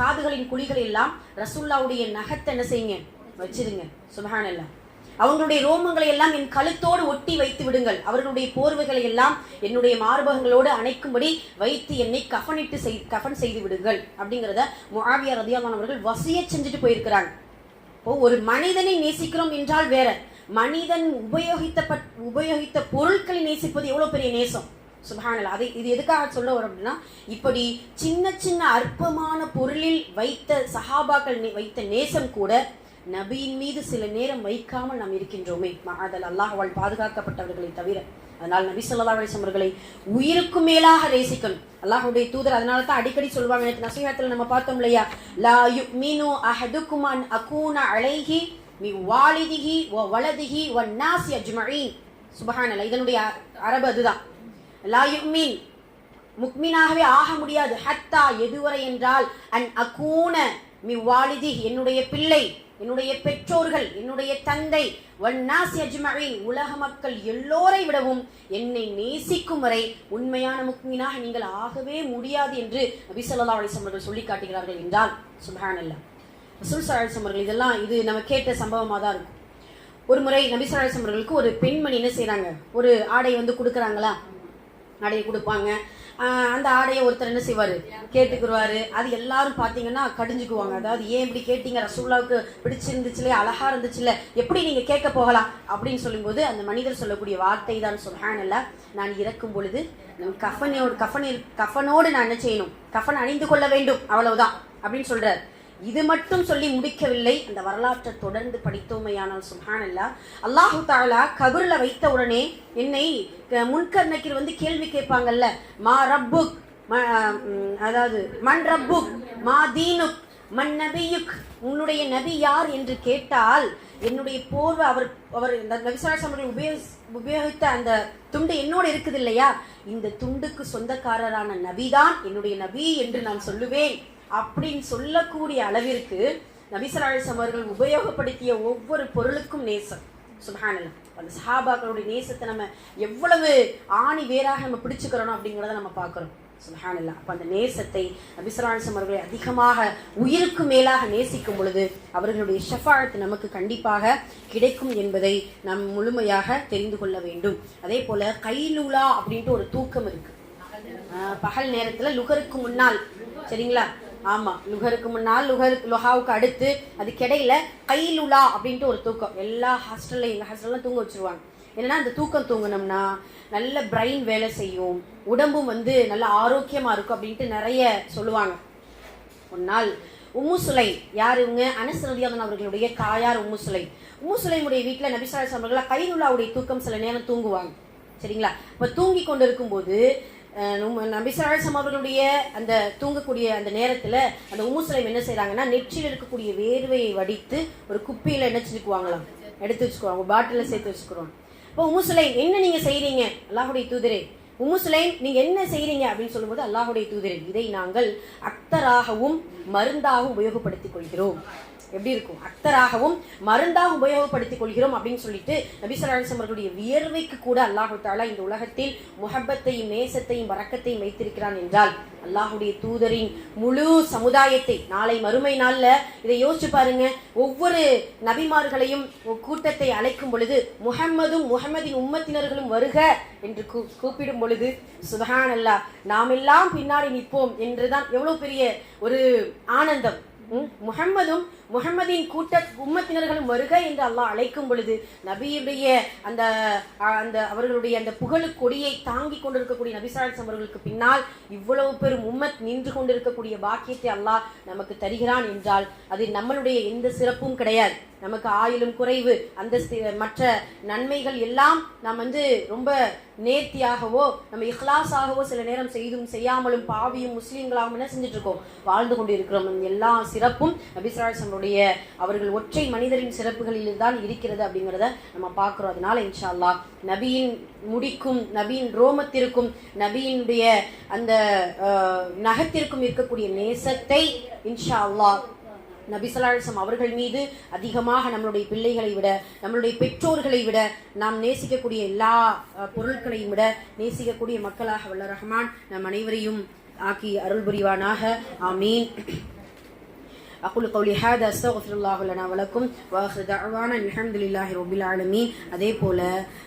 காதுகளின் குழிகள் எல்லாம் ரசூல்லாவுடைய நகத்தை என்ன செய்யுங்க? வச்சிருங்க. சுபஹானல்லாஹ். அவங்களுடைய ரோமங்களை எல்லாம் என் கழுத்தோடு ஒட்டி வைத்து விடுங்கள். அவர்களுடைய போர்வைகளை எல்லாம் என்னுடைய மார்பகங்களோடு அணைக்கும்படி வைத்து என்னை கஃனிட்டு செய் கஃன் செய்து விடுங்கள். அப்படிங்கிறத முஆவியா ரதியாமானவர்கள் வசிய செஞ்சுட்டு போயிருக்கிறாங்க. இப்போ ஒரு மனிதனை நேசிக்கிறோம் என்றால் வேற. மனிதன் உபயோகித்த பட்- உபயோகித்த பொருட்களை நேசிப்பது எவ்வளவு பெரிய நேசம்? சுபஹானல் அதை இது எதுக்காக சொல்ல வரும் அப்படின்னா இப்படி சின்ன சின்ன அற்பமான பொருளில் வைத்த சஹாபாக்கள் நே- வைத்த நேசம் கூட நபியின் மீது சில நேரம் வைக்காமல் நாம் இருக்கின்றோமே. அதில் அல்லாஹால் பாதுகாக்கப்பட்டவர்களை தவிர. அதனால் நபி சொல்லா அலிசம் அவர்களை உயிருக்கும் மேலாக நேசிக்கணும். அல்லாஹுடைய தூதர் அதனால தான் அடிக்கடி சொல்லுவாங்க நேத்து நசீகத்தில் நம்ம பார்த்தோம் இல்லையா? லா யுமினு அஹதுக்கும் அன் அகூன அலைஹி மி வாலிதிஹி ஓ வலதிகி வ நாசி அஜ்மஈன் சுபஹானல்லாஹ் இதனுடைய அ- அரபு அதுதான். லா யுமின் முக்மீனாகவே ஆக முடியாது. ஹத்தா எதுவரை என்றால் அன் அகூன மி வாலிதி என்னுடைய பிள்ளை. என்னுடைய பெற்றோர்கள் என்னுடைய தந்தை வண்ணாஸ் அஜ்மஈன் உலக மக்கள் எல்லோரை விடவும் என்னை நேசிக்கும் வரை உண்மையான முக்மீனாக நீங்கள் ஆகவே முடியாது என்று அபிசல்லா ஸல்லல்லாஹு அவர்கள் சொல்லி காட்டுகிறார்கள் என்றால் சுபானல்லா ரசூல் ஸல்லல்லாஹு அவர்கள் இதெல்லாம் இது நம்ம கேட்ட சம்பவமாக தான் இருக்கும். ஒரு முறை நபி அவர்களுக்கு ஒரு பெண்மணி என்ன செய்கிறாங்க ஒரு ஆடை வந்து கொடுக்குறாங்களா? ஆடையை கொடுப்பாங்க. அந்த ஆடையை ஒருத்தர் என்ன செய்வாரு? கேட்டுக்குருவாரு. அது எல்லாரும் பாத்தீங்கன்னா கடிஞ்சுக்குவாங்க. அதாவது ஏன் இப்படி கேட்டீங்க? ரசூல்லாவுக்கு பிடிச்சிருந்துச்சுல அழகா இருந்துச்சுல எப்படி நீங்க கேட்க போகலாம்? அப்படின்னு சொல்லும்போது அந்த மனிதர் சொல்லக்கூடிய வார்த்தை தான் சொல்றான் நான் இறக்கும் பொழுது கஃபனோடு கஃபனில் கஃபனோடு நான் என்ன செய்யணும்? கஃபன் அணிந்து கொள்ள வேண்டும் அவ்வளவுதான் அப்படின்னு சொல்றாரு. இது மட்டும் சொல்லி முடிக்கவில்லை. அந்த வரலாற்றை தொடர்ந்து படித்தோமையானால் சுஹானல்லா. அல்லாஹு தாலா கபிரில் வைத்த உடனே என்னை க- முன்கர் நக்கீர் வந்து கேள்வி கேட்பாங்கல்ல மா ரப்புக் அதாவது மண் ரப்புக் மா தீனுக் மன் நபியுக் உன்னுடைய நபி யார்? என்று கேட்டால் என்னுடைய போர்வை அவர் அவர் இந்த நபிசாஸ் உபயோக உபயோகித்த அந்த துண்டு என்னோடு இருக்குது இல்லையா? இந்த துண்டுக்கு சொந்தக்காரரான நபிதான் என்னுடைய நபி என்று நான் சொல்லுவேன். அப்படின்னு சொல்லக்கூடிய அளவிற்கு நபிசராசம் அவர்கள் உபயோகப்படுத்திய ஒவ்வொரு பொருளுக்கும் நேசம். சுபஹானல்லாஹ் அந்த சஹாபாக்களுடைய நேசத்தை நம்ம எவ்வளவு ஆணி வேறாக நம்ம பிடிச்சுக்கிறோம் அப்படிங்கிறத நம்ம பார்க்குறோம். சுபஹானல்லா. அப்போ அந்த நேசத்தை நபிசுல்லாசம் அவர்களை அதிகமாக உயிருக்கு மேலாக நேசிக்கும் பொழுது அவர்களுடைய ஷஃபாழத்து நமக்கு கண்டிப்பாக கிடைக்கும் என்பதை நாம் முழுமையாக தெரிந்து கொள்ள வேண்டும். அதே போல கைலூலா அப்படின்ட்டு ஒரு தூக்கம் இருக்கு. பகல் நேரத்துல லுகருக்கு முன்னால் சரிங்களா? ஆமாம் லுகருக்கு முன்னால் லுகருக்கு லுஹாவுக்கு அடுத்து அது கிடையில கைலுலா அப்படின்ட்டு ஒரு தூக்கம். எல்லா ஹாஸ்டல்லையும் எங்கள் ஹாஸ்டல்லாம் தூங்க வச்சிருவாங்க. என்னன்னா அந்த தூக்கம் தூங்கினோம்னா நல்ல பிரெயின் வேலை செய்யும். உடம்பும் வந்து நல்ல ஆரோக்கியமாக இருக்கும் அப்படின்ட்டு நிறைய சொல்லுவாங்க. ஒரு நாள் உம்முசுலை யார் இவங்க? அனசரதியாதன் அவர்களுடைய தாயார் உம்முசுலை சுலை. வீட்டில் நபிசாஸ் அவர்களா கைலுலாவுடைய தூக்கம் சில நேரம் தூங்குவாங்க. சரிங்களா? இப்போ தூங்கி கொண்டு இருக்கும்போது நபிசாசம் அவர்களுடைய அந்த தூங்கக்கூடிய அந்த நேரத்துல அந்த உமுசலம் என்ன செய்கிறாங்கன்னா நெற்றியில் இருக்கக்கூடிய வேர்வையை வடித்து ஒரு குப்பியில என்ன செஞ்சுக்குவாங்களாம்? எடுத்து வச்சுக்குவாங்க பாட்டில சேர்த்து வச்சுக்கிறோம். இப்போ உமுசலை என்ன நீங்க செய்கிறீங்க அல்லாஹுடைய தூதரே. உமுசுலைம் நீங்க என்ன செய்யறீங்க அப்படின்னு சொல்லும்போது அல்லாஹுடைய தூதரே இதை நாங்கள் அக்தராகவும் மருந்தாகவும் உபயோகப்படுத்திக் கொள்கிறோம். எப்படி இருக்கும்? அக்தராகவும் மருந்தாக உபயோகப்படுத்திக் கொள்கிறோம் அப்படின்னு சொல்லிட்டு நபிசல்லாசம் அவர்களுடைய வியர்வைக்கு கூட அல்லாஹு தாலா இந்த உலகத்தில் முகப்பத்தையும் நேசத்தையும் வரக்கத்தையும் வைத்திருக்கிறான் என்றால் அல்லாஹுடைய தூதரின் முழு சமுதாயத்தை நாளை மறுமை நாள்ல இதை யோசிச்சு பாருங்க. ஒவ்வொரு நபிமார்களையும் கூட்டத்தை அழைக்கும் பொழுது முகம்மதும் முகமதின் உம்மத்தினர்களும் வருக என்று கூப்பிடும் பொழுது சுபஹான் அல்லாஹ் நாமெல்லாம் பின்னாடி நிற்போம் என்றுதான் எவ்வளவு பெரிய ஒரு ஆனந்தம். முகம்மதும் முகமதின் கூட்ட உம்மத்தினர்களும் வருக என்று அல்லாஹ் அழைக்கும் பொழுது நபியுடைய அந்த அந்த அவர்களுடைய அந்த புகழு கொடியை தாங்கி கொண்டிருக்கக்கூடிய நபிசால்ஸ் அவர்களுக்கு பின்னால் இவ்வளவு பெரும் உம்மத் நின்று கொண்டிருக்கக்கூடிய பாக்கியத்தை அல்லாஹ் நமக்கு தருகிறான் என்றால் அது நம்மளுடைய எந்த சிறப்பும் கிடையாது. நமக்கு ஆயிலும் குறைவு அந்த மற்ற நன்மைகள் எல்லாம் நாம் வந்து ரொம்ப நேர்த்தியாகவோ நம்ம இஹ்லாஸாகவோ சில நேரம் செய்தும் செய்யாமலும் பாவியும் முஸ்லீம்களாகவும் என்ன செஞ்சுட்டு இருக்கோம்? வாழ்ந்து கொண்டு இருக்கிறோம் எல்லா சிறப்பும் அவர்களுடைய அவர்கள் ஒற்றை மனிதரின் சிறப்புகளில் தான் இருக்கிறது அப்படிங்கிறத நம்ம பார்க்குறோம். அதனால இன்ஷா அல்லாஹ் நபியின் முடிக்கும் நபியின் ரோமத்திற்கும் நபியினுடைய அந்த நகத்திற்கும் இருக்கக்கூடிய நேசத்தை இன்ஷா அல்லாஹ் நபிசலாசம் அவர்கள் மீது அதிகமாக நம்மளுடைய பிள்ளைகளை விட நம்மளுடைய பெற்றோர்களை விட நாம் நேசிக்கக்கூடிய எல்லா பொருட்களையும் விட நேசிக்கக்கூடிய மக்களாக வல்ல ரஹ்மான் நம் அனைவரையும் ஆக்கி அருள் புரிவானாக ஆமீன். அகுல் கௌலி ஹேத் அஸ்தகுல்லாஹ் லனா வலக்கும் வாஹான அலமதுல்லாஹி ரொபில் ஆலமி அதே போல்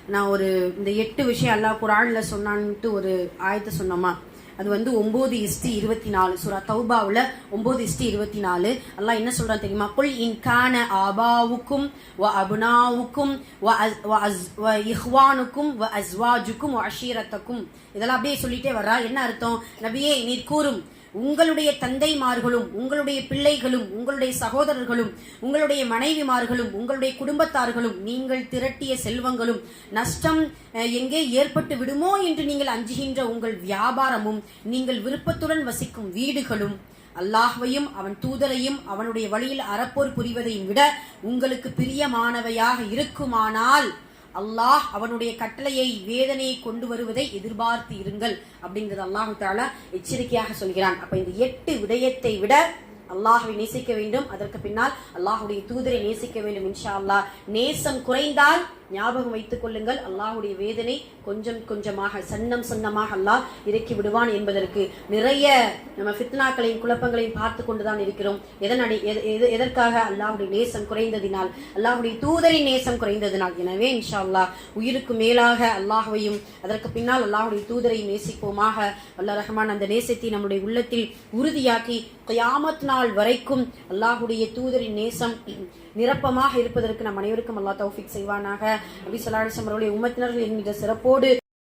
நான் ஒரு இந்த எட்டு விஷயம் அல்லாஹ் குரானில் சொன்னான்ட்டு ஒரு ஆயத்தை சொன்னோமா? அது வந்து ஒம்பது இஸ்டி இருபத்தி நாலு சுரா தௌபாவில் ஒம்பது இஸ்டி இருபத்தி நாலு எல்லாம் என்ன சொல்கிறான் தெரியுமா? குல் இன் கான ஆபாவுக்கும் வ அபுனாவுக்கும் வ இஹ்வானுக்கும் வ அஸ்வாஜுக்கும் வ அஷீரத்துக்கும். இதெல்லாம் அப்படியே சொல்லிட்டே வர்றா. என்ன அர்த்தம்? நபியே நீர் கூறும். உங்களுடைய தந்தைமார்களும் உங்களுடைய பிள்ளைகளும் உங்களுடைய சகோதரர்களும் உங்களுடைய மனைவிமார்களும் உங்களுடைய குடும்பத்தார்களும் நீங்கள் திரட்டிய செல்வங்களும் நஷ்டம் எங்கே ஏற்பட்டு விடுமோ என்று நீங்கள் அஞ்சுகின்ற உங்கள் வியாபாரமும் நீங்கள் விருப்பத்துடன் வசிக்கும் வீடுகளும் அல்லாஹ்வையும் அவன் தூதரையும் அவனுடைய வழியில் அறப்போர் புரிவதையும் விட உங்களுக்கு பிரியமானவையாக இருக்குமானால் அல்லாஹ் அவனுடைய கட்டளையை வேதனையை கொண்டு வருவதை எதிர்பார்த்து இருங்கள் அப்படிங்கிறது அல்லாஹு தாலா எச்சரிக்கையாக சொல்கிறான். அப்ப இந்த எட்டு விடயத்தை விட அல்லாஹுவை நேசிக்க வேண்டும். அதற்கு பின்னால் அல்லாஹுடைய தூதரை நேசிக்க வேண்டும் இன்ஷா அல்லாஹ். நேசம் குறைந்தால் ஞாபகம் வைத்துக் கொள்ளுங்கள். அல்லாஹுடைய வேதனை கொஞ்சம் கொஞ்சமாக சன்னம் சன்னமாக அல்லாஹ் இறக்கி விடுவான் என்பதற்கு நிறைய நம்ம ஃபித்னாக்களையும் குழப்பங்களையும் பார்த்து கொண்டுதான் இருக்கிறோம். எதன் அடி எதற்காக அல்லாஹுடைய நேசம் குறைந்ததினால் அல்லாஹுடைய தூதரின் நேசம் குறைந்ததினால். எனவே இன்ஷா அல்லாஹ் உயிருக்கு மேலாக அல்லாஹுவையும் அதற்கு பின்னால் அல்லாஹுடைய தூதரையும் நேசிப்போமாக. அல்லா ரஹ்மான் அந்த நேசத்தை நம்முடைய உள்ளத்தில் உறுதியாக்கி கயாமத் நாள் வரைக்கும் அல்லாஹ்வுடைய தூதரின் நேசம் நிரப்பமாக இருப்பதற்கு நம் அனைவருக்கும் அல்லாஹ் தௌஃபிக் செய்வானாக. நபி சொல்லாசம் அவருடைய உமத்தினர்கள் என்கிற சிறப்போடு